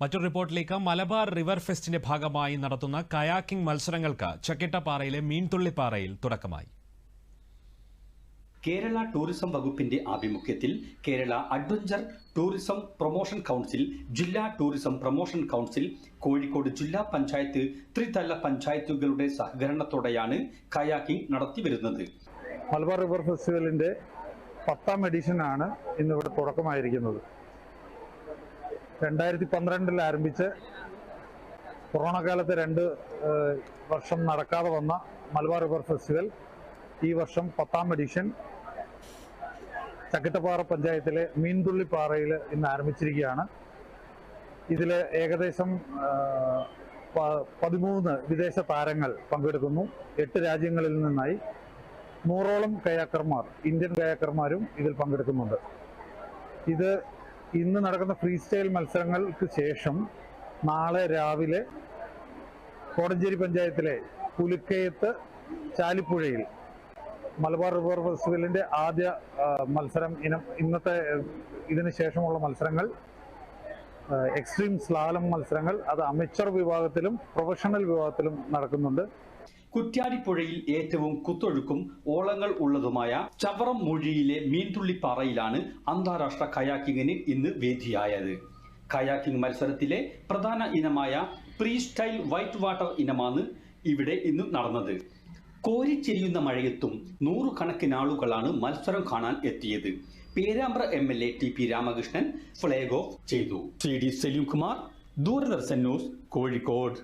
മറ്റൊരു റിപ്പോർട്ടിലേക്ക് മലബാർ റിവർ ഫെസ്റ്റിന്റെ ഭാഗമായി നടത്തുന്ന കയാക്കിംഗ് മത്സരങ്ങൾക്ക് ചക്കിട്ടപ്പാറയിലെ മീൻതുള്ളിപ്പാറയിൽ തുടക്കമായി. കേരള ടൂറിസം വകുപ്പിന്റെ ആഭിമുഖ്യത്തിൽ Kerala adventure tourism promotion council ജില്ലാ ടൂറിസം പ്രൊമോഷൻ കൗൺസിൽ കോഴിക്കോട് ജില്ലാ പഞ്ചായത്ത് ത്രിതല പഞ്ചായത്തുകളുടെ സഹകരണത്തോടെയാണ് കയാക്കിംഗ് നടത്തിവരുന്നത് മലബാർ റിവർ ഫെസ്റ്റിവലിന്റെ പത്താം എഡിഷനാണ് ഇന്നിവിടെ തുടക്കമായിരിക്കുന്നത്. രണ്ടായിരത്തി പന്ത്രണ്ടിൽ ആരംഭിച്ച് കൊറോണ കാലത്ത് രണ്ട് വർഷം നടക്കാതെ വന്ന മലബാർ റിവർ ഫെസ്റ്റിവൽ ഈ വർഷം പത്താം എഡിഷൻ. ചക്കിട്ടപ്പാറ പഞ്ചായത്തിലെ മീൻതുള്ളിപ്പാറയിൽ ഇന്ന് ആരംഭിച്ചിരിക്കുകയാണ്. ഇതിൽ ഏകദേശം പതിമൂന്ന് വിദേശ താരങ്ങൾ പങ്കെടുക്കുന്നു. എട്ട് രാജ്യങ്ങളിൽ നിന്നായി നൂറോളം കയാക്കർമാർ ഇന്ത്യൻ കയാക്കർമാരും ഇതിൽ പങ്കെടുക്കുന്നുണ്ട്. ഇത് ഇന്ന് നടക്കുന്ന ഫ്രീ സ്റ്റൈൽ മത്സരങ്ങൾക്ക് ശേഷം നാളെ രാവിലെ കോടഞ്ചേരി പഞ്ചായത്തിലെ പുലിക്കയത്ത് ചാലിപ്പുഴയിൽ മലബാർ റിവർ ഫെസ്റ്റിവലിന്റെ ആദ്യ മത്സരം ഇനം ഇന്നത്തെ ഇതിന് ശേഷമുള്ള മത്സരങ്ങൾ എക്സ്ട്രീം സ്ലാലം മത്സരങ്ങൾ അത് അമിച്ചർ വിഭാഗത്തിലും പ്രൊഫഷണൽ വിഭാഗത്തിലും നടക്കുന്നുണ്ട്. കുറ്റ്യാടിപ്പുഴയിൽ ഏറ്റവും കുത്തൊഴുക്കും ഓളങ്ങൾ ഉള്ളതുമായ ചവറം മൊഴിയിലെ മീൻതുള്ളിപ്പാറയിലാണ് അന്താരാഷ്ട്ര കയാക്കിങ്ങിന് ഇന്ന് വേദിയായത്. കയാക്കിംഗ് മത്സരത്തിലെ പ്രധാന ഇനമായ പ്രീ സ്റ്റൈൽ വൈറ്റ് വാട്ടർ ഇനമാണ് ഇവിടെ ഇന്ന് നടന്നത്. കോരിച്ചെരിയുന്ന മഴയത്തും നൂറുകണക്കിന് ആളുകളാണ് മത്സരം കാണാൻ എത്തിയത്. Perambra M L A T P Ramakrishnan flag off ചെയ്തു. C D Saleem Kumar Doordarshan news Kozhikode.